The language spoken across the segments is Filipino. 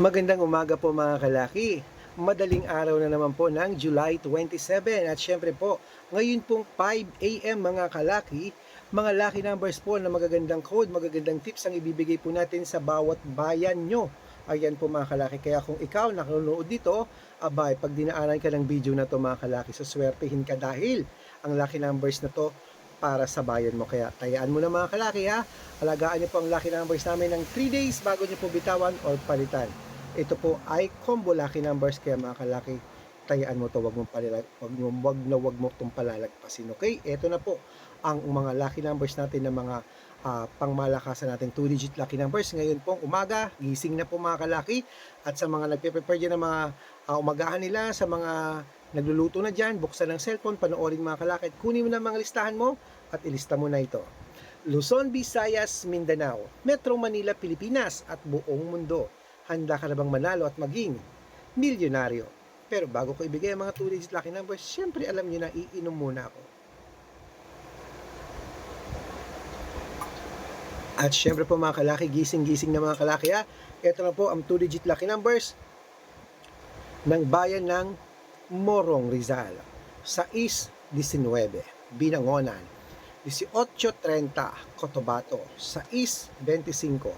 Magandang umaga po mga kalaki. Madaling araw na naman po ng July 27 at syempre po, ngayon pong 5 a.m. mga kalaki, mga lucky numbers po na magagandang code, magagandang tips ang ibibigay po natin sa bawat bayan nyo. Ayan po mga kalaki. Kaya kung ikaw nanonood dito, abay, pag dinaanan ka ng video na to mga kalaki, suswertehin ka dahil ang lucky numbers na to para sa bayan mo. Kaya tayaan mo na mga kalaki ha. Alagaan niyo po ang lucky numbers namin ng 3 days bago niyo po bitawan or palitan. Ito po ay combo lucky numbers kaya mga kalaki tayaan mo to wag mo palilag wag mo wag na wag mo tong palalagpasin okay? Ito na po ang mga lucky numbers natin ng mga ah, pangmalakasan natin 2 digit lucky numbers. Ngayon pong umaga gising na po mga kalaki. At sa mga nagpe-prepare ng mga ah, umagahan nila sa mga nagluluto na dyan buksan ng cellphone panoorin mga kalaki at kunin mo na mga listahan mo at ilista mo na ito. Luzon, Visayas, Mindanao, Metro Manila, Pilipinas at buong mundo. Handa ka na bang manalo at maging milyonaryo? Pero bago ko ibigay ang mga 2 digit lucky numbers, syempre alam niyo na iinom muna ako. At syempre po mga kalaki, gising-gising na mga kalaki ha. Ito na po ang 2 digit lucky numbers ng bayan ng Morong Rizal. 6-19, Binangonan. 18.30 Cotabato, 6.25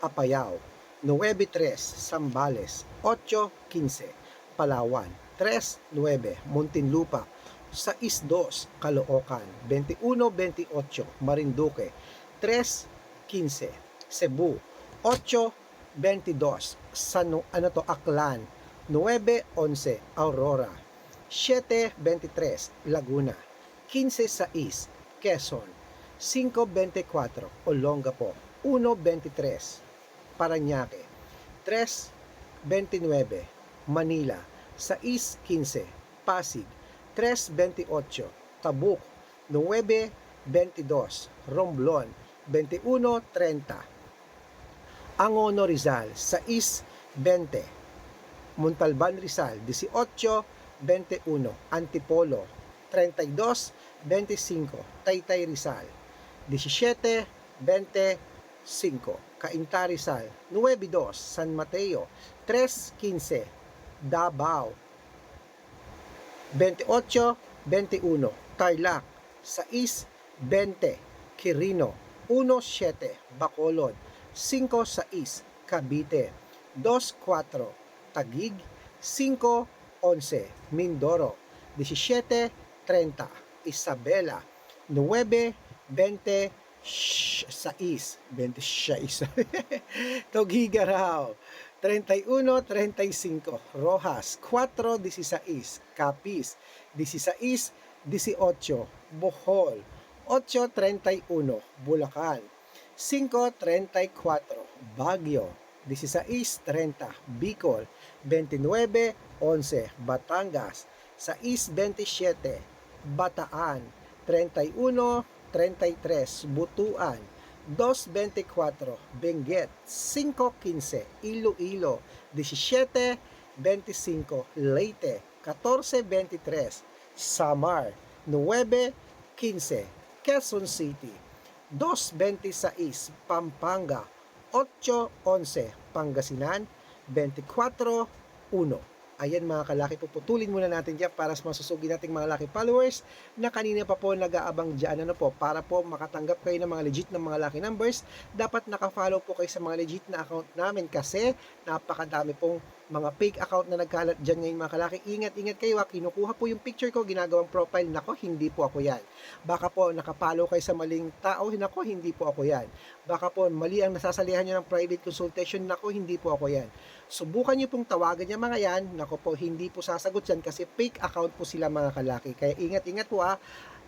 Apayao, 9.3 Sambales, 8.15 Palawan, 3.9 Muntinlupa, 6.2 Caloocan, 21.28 Marinduque, 3.15 Cebu, 8.22 San ano to Aklan, 9.11 Aurora, 7.23 Laguna, 15.6 Quezon, 5.24 Olongapo, 1.23 Parañaque, 3.29 Manila, 6.15 Pasig, 3.28 Tabuk, 9.22 Romblon, 21.30 Angono Rizal, 6.20 Montalban Rizal, 18.21 Antipolo, 32.25 Taytay Rizal, 17.25 Cainta Rizal, 9.2 San Mateo, 3.15 Davao, 28.21 Tarlac, 6.20 Quirino, 1.7 Bacolod, 5.6 Cavite, 2.4 Tagig, 5.11 Mindoro, 17.30 Isabela, 9.20 6, 26 Togigaraw, 31.35 Rojas, 4.16 Capiz, 16.18 Bohol, 8.31 Bulacan, 5.34 Baguio, 16.30 Bicol, 29.11 Batangas, 6.27 Bataan, 31.33 Butuan, 2.24 Benguet, 5.15 Iloilo, 17.25 Leyte, 14.23 Samar, 9.15 Quezon City, 2.26 Pampanga, 8.11 Pangasinan, 24.1 Ayan mga kalaki, puputulin muna natin dyan para sa masusugi nating mga laki followers na kanina pa po nag-aabang dyan ano po, para po makatanggap kayo ng mga legit na mga lucky numbers. Dapat nakafollow po kayo sa mga legit na account namin kasi napakadami pong mga fake account na nagkalat dyan ngayon mga kalaki. Ingat-ingat kayo ha, kinukuha po yung picture ko, ginagawang profile. Nako, hindi po ako yan. Baka po nakapalo kayo sa maling tao, nako, hindi po ako yan. Baka po mali ang nasasalihan nyo ng private consultation, nako, hindi po ako yan. Subukan nyo pong tawagan niya mga yan, nako po, hindi po sasagot yan kasi fake account po sila mga kalaki. Kaya ingat-ingat po ha.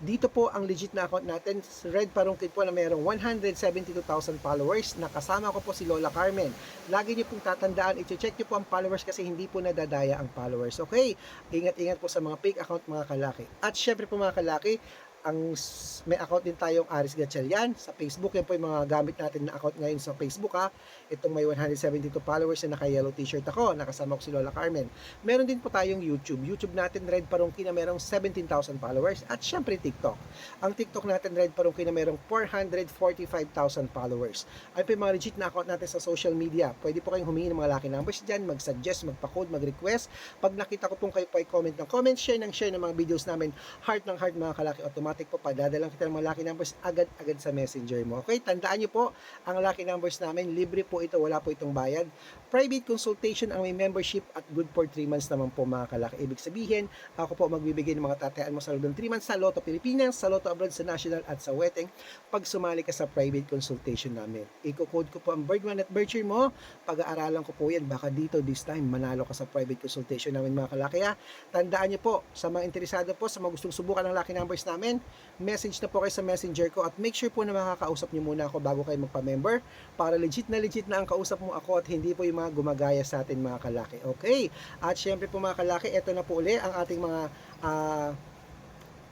Dito po ang legit na account natin, Red Parungkit po na mayroong 172,000 followers. Nakasama ko po si Lola Carmen. Lagi niyo pong tatandaan, i-check niyo po ang followers kasi hindi po nadadaya ang followers. Okay? Ingat-ingat po sa mga fake account mga kalaki. At syempre po mga kalaki, ang may account din tayong Aris Gatchalian sa Facebook. Yan po yung mga gamit natin na account ngayon sa Facebook ha. Itong may 172 followers na naka-yellow t-shirt ako. Nakasama ko si Lola Carmen. Meron din po tayong YouTube. YouTube natin Red Parungki na merong 17,000 followers. At syempre TikTok. Ang TikTok natin Red Parungki na merong 445,000 followers. Ano po yung mga legit na account natin sa social media. Pwede po kayong humingi ng mga lucky numbers dyan, mag-suggest, magpa-code, mag-request. Pag nakita ko pong kayo po ay comment ng comment, share ng share ng mga videos namin, heart ng heart mga kalaki, automatic po padadalang kita ng mga lucky numbers agad-agad sa messenger mo. Okay, tandaan nyo po, ang lucky numbers namin, libre po ito, wala po itong bayad. Private consultation ang may membership at good for 3 months naman po mga kalaki. Ibig sabihin, ako po magbibigay ng mga tatayaan mo sa loob ng 3 months sa Lotto Pilipinas, sa Lotto Abroad, sa National at sa Weteng pag sumali ka sa private consultation namin. Iko-code ko po ang Birdman at Bircher mo, pag-aaralan ko po yan, baka dito this time manalo ka sa private consultation namin mga kalaki ha. Tandaan nyo po, sa mga interesado po, sa mga gustong subukan ng lucky numbers namin, message na po kayo sa messenger ko at make sure po na makakausap nyo muna ako bago kayo magpa-member para legit na legit na ang kausap mo ako at hindi po yung mga gumagaya sa atin mga kalaki. Okay? At syempre po mga kalaki, ito na po uli ang ating mga ah,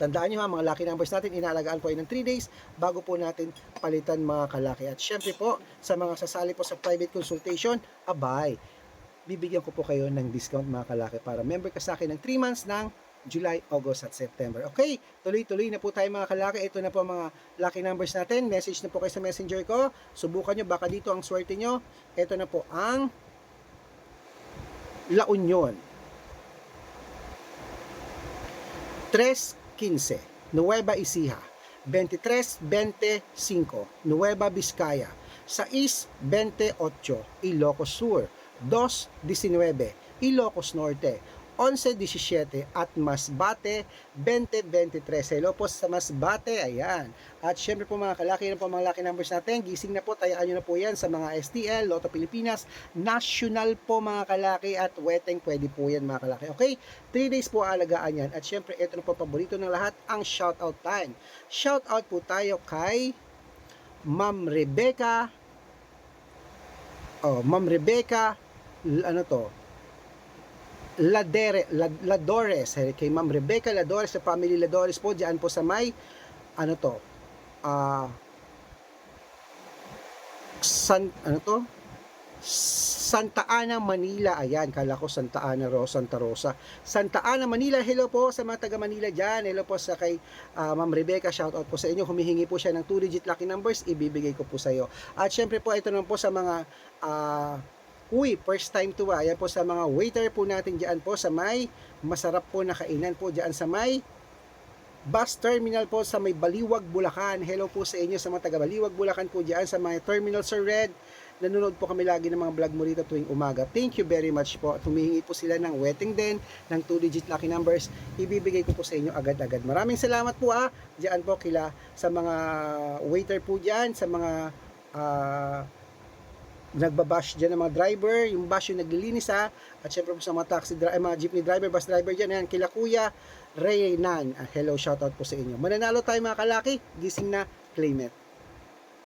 Tandaan nyo ha, mga lucky numbers natin, inaalagaan po yun ng 3 days bago po natin palitan mga kalaki. At syempre po, sa mga sasali po sa private consultation, abay, bibigyan ko po kayo ng discount mga kalaki para member ka sa akin ng 3 months ng July, August at September. Okay, tuloy-tuloy na po tayo mga kalaki. Ito na po mga lucky numbers natin. Message na po kayo sa messenger ko. Subukan nyo, baka dito ang swerte nyo. Ito na po ang La Union. 3.15 Nueva Ecija 23.25 Nueva Vizcaya 6.28 Ilocos Sur 2.19 Ilocos Norte 11.17 at Masbate 20.23 Hello po sa Masbate, ayan. At syempre po mga kalaki na po mga lucky numbers natin, gising na po, tayaan nyo na po yan sa mga STL, Lotto Pilipinas, National po mga kalaki at Weteng pwede po yan mga kalaki. Okay, 3 days po aalagaan yan. At syempre ito na po paborito ng lahat, ang shoutout time. Shoutout po tayo kay Ma'am Rebecca Oh, Ma'am Rebecca ano to? Ladere, Lad- Ladores, eh, kay Ma'am Rebecca Ladores, sa family Ladores po, diyan po sa may, ano to, ah, San, ano to? Santa Ana, Manila. Ayan, kala ko Santa Ana, Ro, Santa Rosa. Santa Ana, Manila. Hello po sa mga taga Manila dyan. Hello po sa kay ah, Ma'am Rebecca. Shout out po sa inyo. Humihingi po siya ng 2-digit lucky numbers. Ibibigay ko po sa iyo. At syempre po, ito naman po sa mga ah, Uy, first time to ah. Yan po sa mga waiter po natin dyan po sa may masarap po na kainan po dyan sa may bus terminal po sa may Baliwag, Bulacan. Hello po sa inyo sa mga taga Baliwag, Bulacan po dyan sa mga terminal Sir Red. Nanonood po kami lagi ng mga vlog mo rito tuwing umaga. Thank you very much po. Tumihingi po sila ng wedding din, ng 2-digit lucky numbers. Ibibigay ko po sa inyo agad-agad. Maraming salamat po ah. Diyan po kila sa mga waiter po dyan, sa mga ah, nagbabash dyan ng mga driver, yung bash yung naglilinis ha, at syempre po sa mga taxi driver, mga jeepney driver, bus driver dyan, yan, kila Kuya Reynan. Ah, hello, shoutout po sa inyo. Mananalo tayo mga kalaki, gising na, claim it.